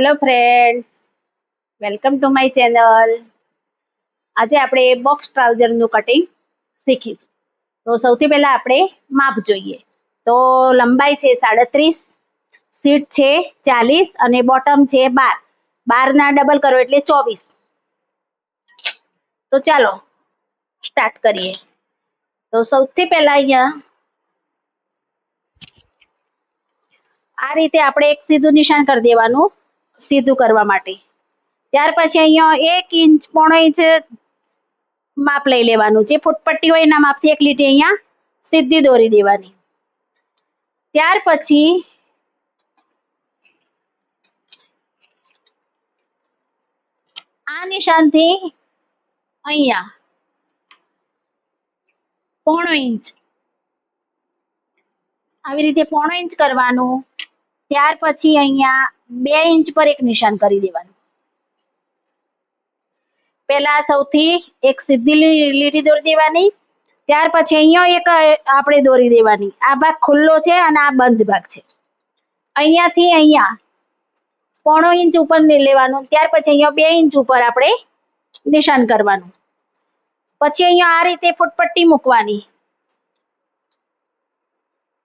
Hello friends welcome to my channel આજે આપણે box ટ્રાઉઝરનું cutting શીખીશું. તો સૌથી પહેલાં આપણે માપ જોઈએ. તો લંબાઈ છે સાડત્રીસ, સીટ છે ચાલીસ અને બોટમ છે બાર. બારના ડબલ કરો એટલે ચોવીસ. તો ચાલો સ્ટાર્ટ કરીએ. તો સૌથી પહેલાં અહીંયા આ રીતે આપણે એક સીધું નિશાન કરી દેવાનું. સીધું કરવા માટે. ત્યાર પછી અહીંયા એક ઇંચ પોણો ઇંચ માપ લઈ લેવાનું. જે ફૂટપટ્ટી હોય એના માપથી એક લીટી અહીંયા સીધી દોરી દેવાની. ત્યાર પછી આ નિશાનથી અહીંયા પોણો ઇંચ. આવી રીતે પોણો ઇંચ કરવાનું. ત્યાર પછી અહીંયા બે ઇંચ પર એક નિશાન કરી દેવાનું. પહેલા સૌથી એક સીધી લીટી દોરી દેવાની, ત્યાર પછી અહીંયા એક આપણે દોરી દેવાની. આ ભાગ ખુલ્લો છે અને આ બંધ ભાગ છે. અહીંયાથી અહીંયા પોણો ઇંચ ઉપર લેવાનું, ત્યાર પછી અહીંયા બે ઇંચ ઉપર આપણે નિશાન કરવાનું. પછી અહીંયા આ રીતે ફૂટપટ્ટી મૂકવાની.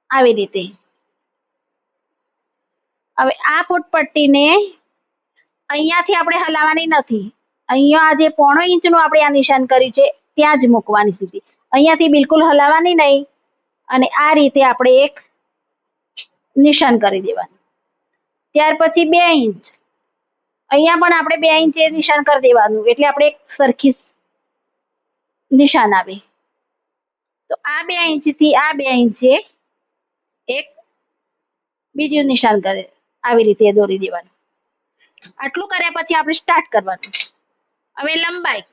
આવી રીતે. હવે આ ફૂટપટ્ટીને અહીંયાથી આપણે હલાવવાની નથી. અહીંયા જે પોણો ઇંચનું આપણે આ નિશાન કર્યું છે, ત્યાં જ મૂકવાની સીધી. અહીંયાથી બિલકુલ હલાવવાની નહીં અને આ રીતે આપણે એક નિશાન કરી દેવાનું. ત્યાર પછી બે ઇંચ. અહીંયા પણ આપણે બે ઇંચે નિશાન કરી દેવાનું, એટલે આપણે એક સરખી નિશાન આવે. તો આ બે ઇંચથી આ બે ઇંચે એક બીજું નિશાન કરે. આવી રીતે દોરી દેવાનું. આટલું કર્યા પછી આપણે સ્ટાર્ટ કરવાનું. હવે લંબાઈ.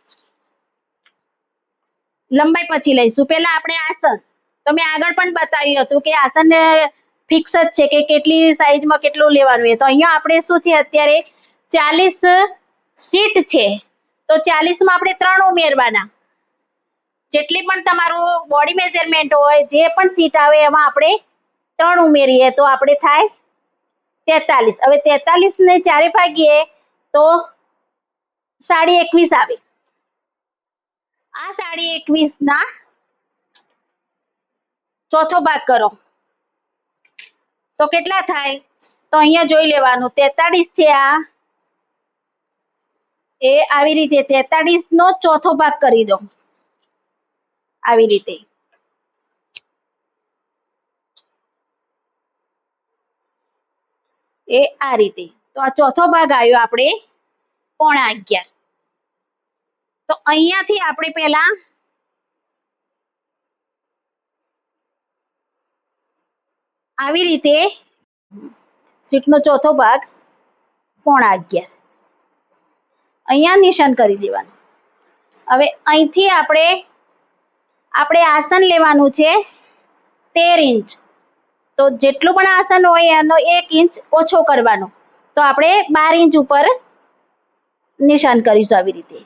લંબાઈ પછી લઈશું. પહેલા આપણે આસન. તો મેં આગળ પણ બતાવ્યું હતું કે આસન ફિક્સ જ છે કે કેટલી સાઈઝમાં કેટલું લેવાનું એ. તો અહીંયા આપણે શું છે? અત્યારે ચાલીસ સીટ છે. તો ચાલીસમાં આપણે ત્રણ ઉમેરવાના. જેટલી પણ તમારું બોડી મેઝરમેન્ટ હોય, જે પણ સીટ આવે, એમાં આપણે ત્રણ ઉમેરીએ. તો આપણે થાય તેતાલીસ. હવે તેતાલીસ ને ચારે ભાગીએ તો સાડી એકવીસ આવે. આ સાડી એકવીસ ના ચોથો ભાગ કરો. તો કેટલા થાય? તો અહીંયા જોઈ લેવાનું. તેતાલીસ છે આ. એ આવી રીતે તેતાલીસ નો ચોથો ભાગ કરી દો. આવી રીતે. એ આ રીતે. તો આ ચોથો ભાગ આવ્યો આપણે પોણા અગિયાર. તો અહીંયાથી આપણે પહેલા આવી રીતે સીટનો ચોથો ભાગ પોણા અગિયાર. અહીંયા નિશાન કરી દેવાનું. હવે અહીંથી આપણે આપણે આસન લેવાનું છે તેર ઇંચ. તો જેટલું પણ આસન હોય એનો એક ઇંચ ઓછો કરવાનો. તો આપણે બાર ઇંચ ઉપર નિશાન કરીશું આવી રીતે.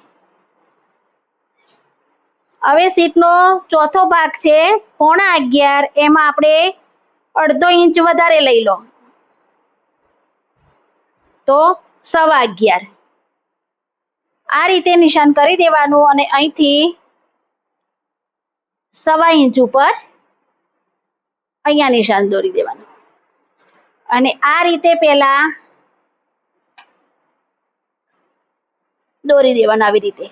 હવે સીટનો ચોથો ભાગ છે પોણા અગિયાર. એમાં આપણે અડધો ઇંચ વધારે લઈ લો. તો સવા અગિયાર. આ રીતે નિશાન કરી દેવાનું અને અહીંથી સવા ઇંચ ઉપર અહીંયા નિશાન દોરી દેવાનું. અને આ રીતે પેલા દોરી દેવાનું આવી રીતે.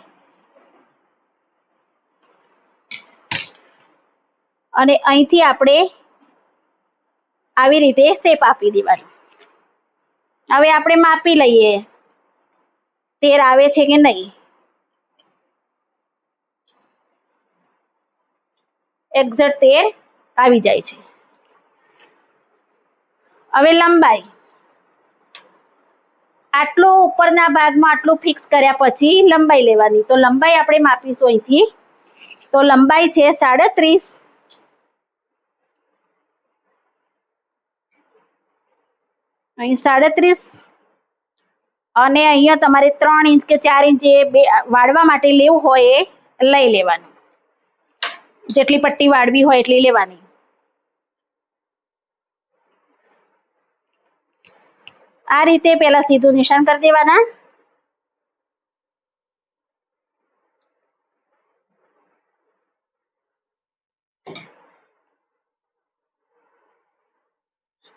અને અહીંથી આપણે આવી રીતે શેપ આપી દેવાનું. હવે આપણે માપી લઈએ, તેર આવે છે કે નહીં? એક્ઝેક્ટ તેર આવી જાય છે. હવે લંબાઈ. આટલું ઉપરના ભાગમાં આટલું ફિક્સ કર્યા પછી લંબાઈ લેવાની. તો લંબાઈ આપણે માપીશું અહીંથી. તો લંબાઈ છે સાડત્રીસ. અહીં સાડત્રીસ. અને અહીંયા તમારે ત્રણ ઇંચ કે ચાર ઇંચ જે બે વાળવા માટે લેવું હોય એ લઈ લેવાનું. જેટલી પટ્ટી વાળવી હોય એટલી લેવાની. આ રીતે પેલા સીધું નિશાન કરી દેવાના.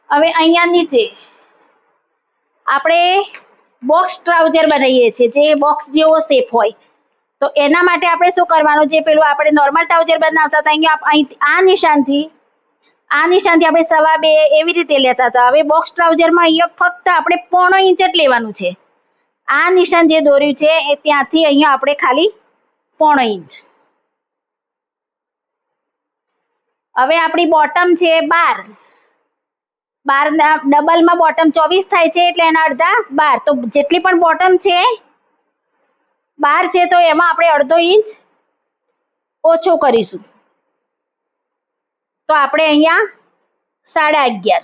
હવે અહીંયા નીચે આપણે બોક્સ ટ્રાઉઝર બનાવીએ છીએ, જે બોક્સ જેવો શેપ હોય. તો એના માટે આપણે શું કરવાનું? જે પેલું આપણે નોર્મલ ટ્રાઉઝર બનાવતા હતા, અહીંયા અહીં આ નિશાનથી આ નિશાનથી આપણે સવા બે એવી રીતે લેતા હતા. હવે બોક્સ ટ્રાઉઝરમાં અહીંયા ફક્ત આપણે પોણો ઇંચ જ લેવાનું છે. આ નિશાન જે દોર્યું છે, એ ત્યાંથી અહીંયા આપણે ખાલી પોણો ઇંચ. હવે આપણી બોટમ છે બાર. બાર ડબલમાં બોટમ ચોવીસ થાય છે, એટલે એના અડધા બાર. તો જેટલી પણ બોટમ છે, બાર છે, તો એમાં આપણે અડધો ઇંચ ઓછો કરીશું. તો આપણે અહીંયા સાડા અગિયાર.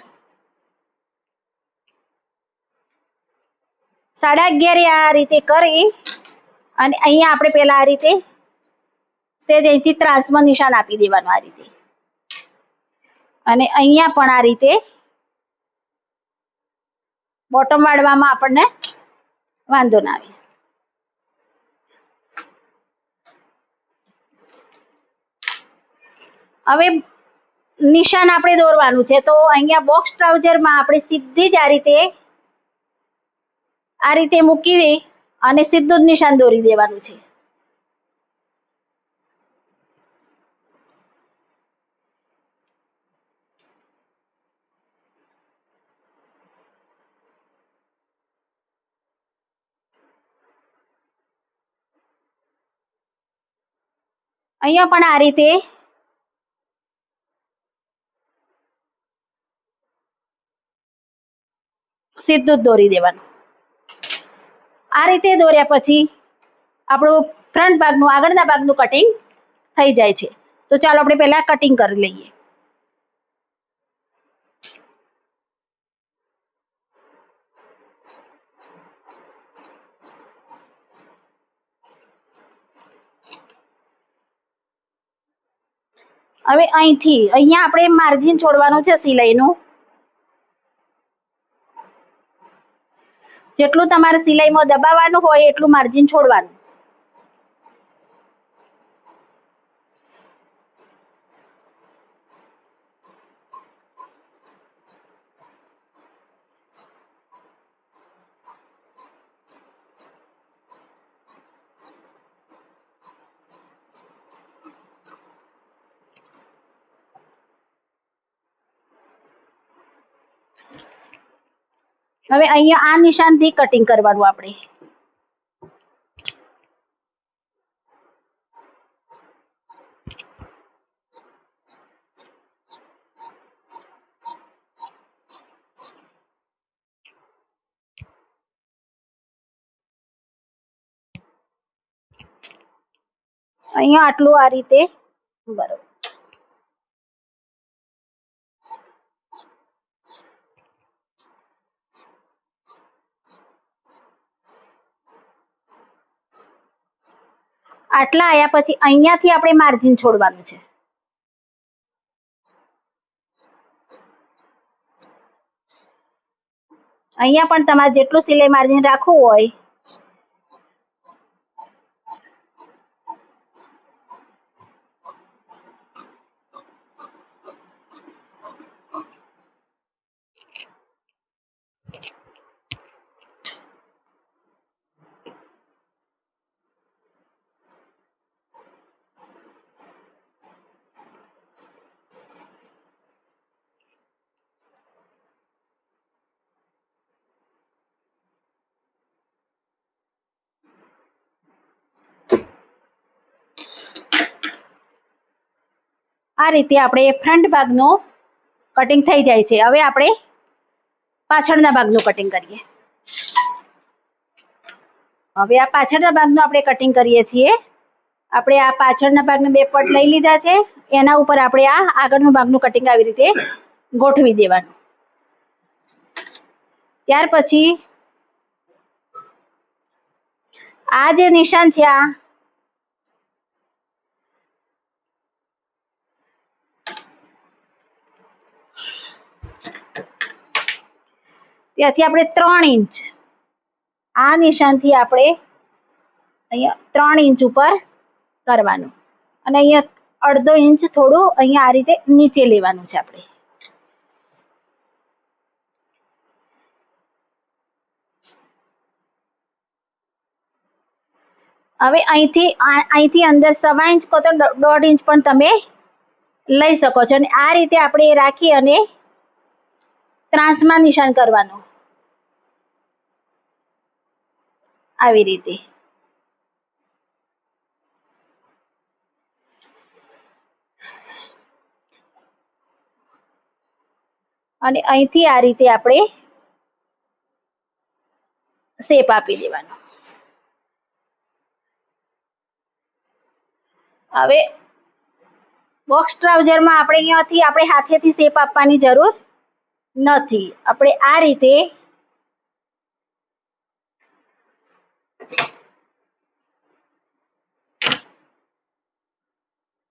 સાડા અગિયાર આ રીતે કરી અને અહીંયા આપણે પેલા આ રીતે સેજ અહીંથી ત્રાસમાં નિશાન આપી દેવાનું આ રીતે. અને અહીંયા પણ આ રીતે બોટમ વાળવામાં આપણને વાંધો ના આવે. હવે નિશાન આપણે દોરવાનું છે. તો અહીંયા બોક્સ ટ્રાઉઝરમાં આપણે સીધી જ આ રીતે આ રીતે મૂકી દે અને સીધું જ નિશાન દોરી દેવાનું છે. અહીંયા પણ આ રીતે સીધું દોરી દેવાનું. આ રીતે દોર્યા પછી આપણું ફ્રન્ટ ભાગનું, આગળના ભાગનું કટિંગ થઈ જાય છે. તો ચાલો આપણે પહેલાં કટિંગ કરી લઈએ. હવે અહીંથી, અહીંયા આપણે માર્જિન છોડવાનું છે, સિલાઈનું. જેટલું તમારે સિલાઈમાં દબાવવાનું હોય એટલું માર્જિન છોડવાનું. હવે અહીંયા આ નિશાનથી કટિંગ કરવાનું આપણે. અહીંયા આટલું આ રીતે. બરોબર. આટલા આયા પછી અહીંયાથી આપણે માર્જિન છોડવાનું છે. અહીંયા પણ તમારે જેટલું સિલાઈ માર્જિન રાખવું હોય આ રીતે આપણે ફ્રન્ટ ભાગનું કટિંગ થઈ જાય છે. હવે આપણે પાછળના ભાગનું કટિંગ કરીએ. હવે આ પાછળના ભાગનું આપણે કટિંગ કરીએ છીએ. આપણે આ પાછળના ભાગને બે પટ લઈ લીધા છે. એના ઉપર આપણે આ આગળનું ભાગનું કટિંગ આવી રીતે ગોઠવી દેવાનું. ત્યાર પછી આ જે નિશાન છે આ ત્યાંથી આપણે ત્રણ ઇંચ. આ નિશાનથી આપણે અહીંયા ત્રણ ઇંચ ઉપર કરવાનું. અને અહીંયા અડધો ઇંચ થોડું અહીંયા આ રીતે નીચે લેવાનું છે આપણે. હવે અહીંથી અહીંથી અંદર સવા ઇંચ કો તો દોઢ ઇંચ પણ તમે લઈ શકો છો. અને આ રીતે આપણે રાખી અને ત્રાસમાં નિશાન કરવાનું. આવી રીતે. અને અહીંથી આ રીતે આપણે શેપ આપી દેવાનો. હવે બોક્સ ટ્રાઉઝરમાં આપણે અહીંયાથી આપણે હાથેથી શેપ આપવાની જરૂર નથી. આપણે આ રીતે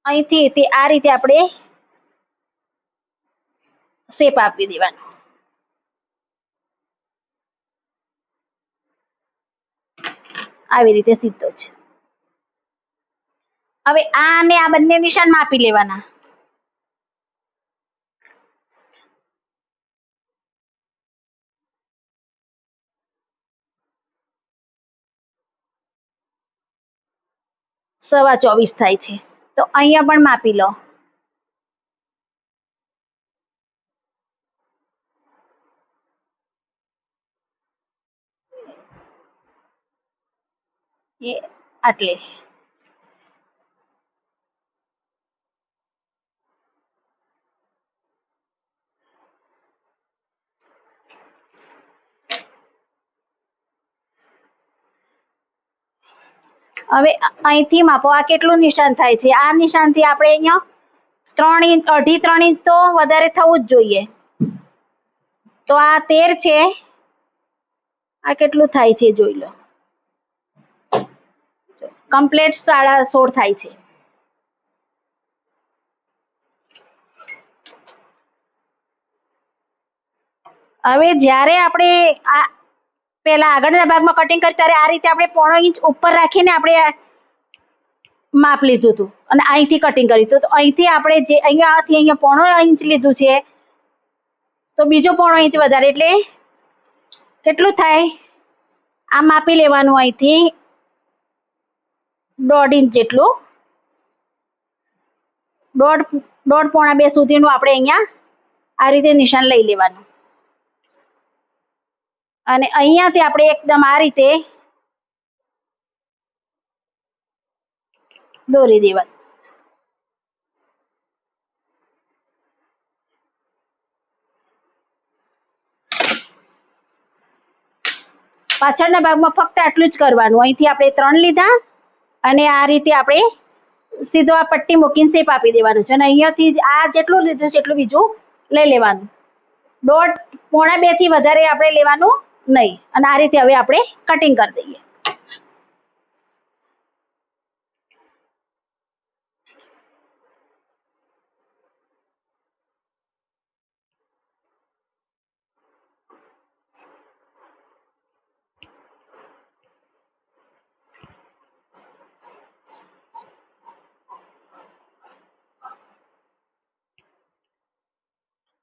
અહીંથી તે આ રીતે આપણે શેપ આપી દેવાનો. આવી રીતે સીધો છે હવે આ અને આ બંને નિશાન માપી લેવાના. સવા ચોવીસ થાય છે. તો અહીંયા પણ માપી લો. એ આટલે. હવે અહીંથી માપો, આ કેટલું નિશાન થાય છે? આ નિશાનથી આપણે અહીંયા ત્રણ ઇંચ, અઢી ત્રણ ઇંચ તો વધારે થવું જ જોઈએ. તો આ તેર છે. આ કેટલું થાય છે જોઈ લો. કમ્પ્લેટ સાડા સોળ થાય છે. હવે જ્યારે આપણે આ પેલા આગળના ભાગમાં કટિંગ કરી, ત્યારે આ રીતે આપણે પોણો ઇંચ ઉપર રાખીને આપણે માપ લીધું હતું અને અહીંથી કટિંગ કર્યું હતું. તો અહીંથી આપણે જે અહીંયાથી અહીંયા પોણો ઇંચ લીધું છે, તો બીજો પોણો ઇંચ વધારે એટલે કેટલું થાય? આ માપી લેવાનું અહીંથી દોઢ ઇંચ જેટલું. દોઢ દોઢ પોણા બે સુધીનું આપણે અહીંયા આ રીતે નિશાન લઈ લેવાનું. અને અહીંયાથી આપણે એકદમ આ રીતે દોરી દેવાનું. પાછળના ભાગમાં ફક્ત આટલું જ કરવાનું. અહીંથી આપણે ત્રણ લીધા અને આ રીતે આપણે સીધો આ પટ્ટી મૂકીને શેપ આપી દેવાનું છે. અને અહીંયાથી આ જેટલું લીધું છે એટલું બીજું લઈ લેવાનું. દોઢ પોણા બેથી વધારે આપણે લેવાનું નહીં. અને આ રીતે હવે આપણે કટિંગ કરી દઈએ.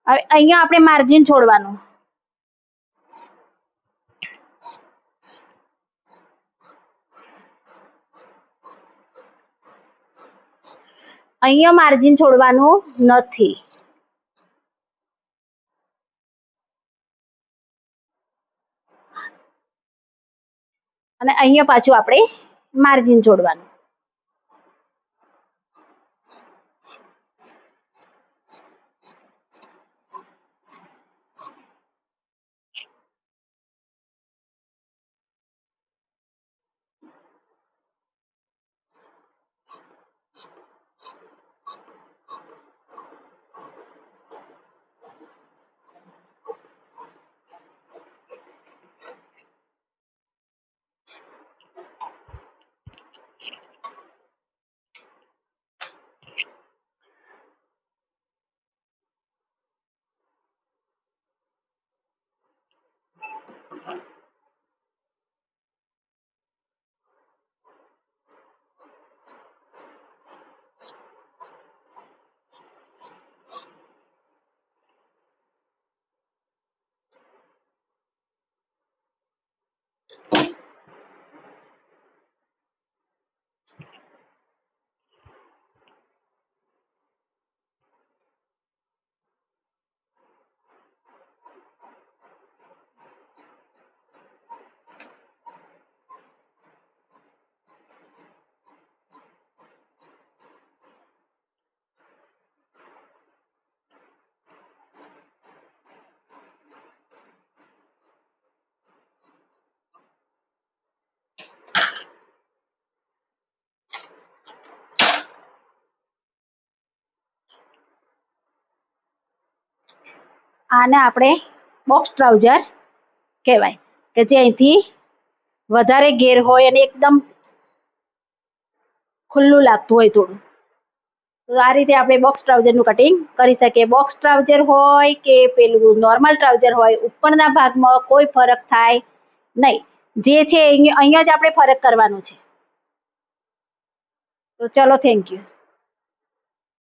હવે અહીંયા આપણે માર્જિન છોડવાનું. અહીંયા માર્જિન છોડવાનું નથી. અને અહીંયા પાછું આપણે માર્જિન છોડવાનું. આને આપણે બોક્સ ટ્રાઉઝર કહેવાય કે જે અહીંથી વધારે ઘેર હોય અને એકદમ ખુલ્લું લાગતું હોય થોડું. તો આ રીતે આપણે બોક્સ ટ્રાઉઝરનું કટિંગ કરી શકીએ. બોક્સ ટ્રાઉઝર હોય કે પેલું નોર્મલ ટ્રાઉઝર હોય, ઉપરના ભાગમાં કોઈ ફરક થાય નહીં. જે છે અહીંયા જ આપણે ફરક કરવાનો છે. તો ચલો થેન્ક યુ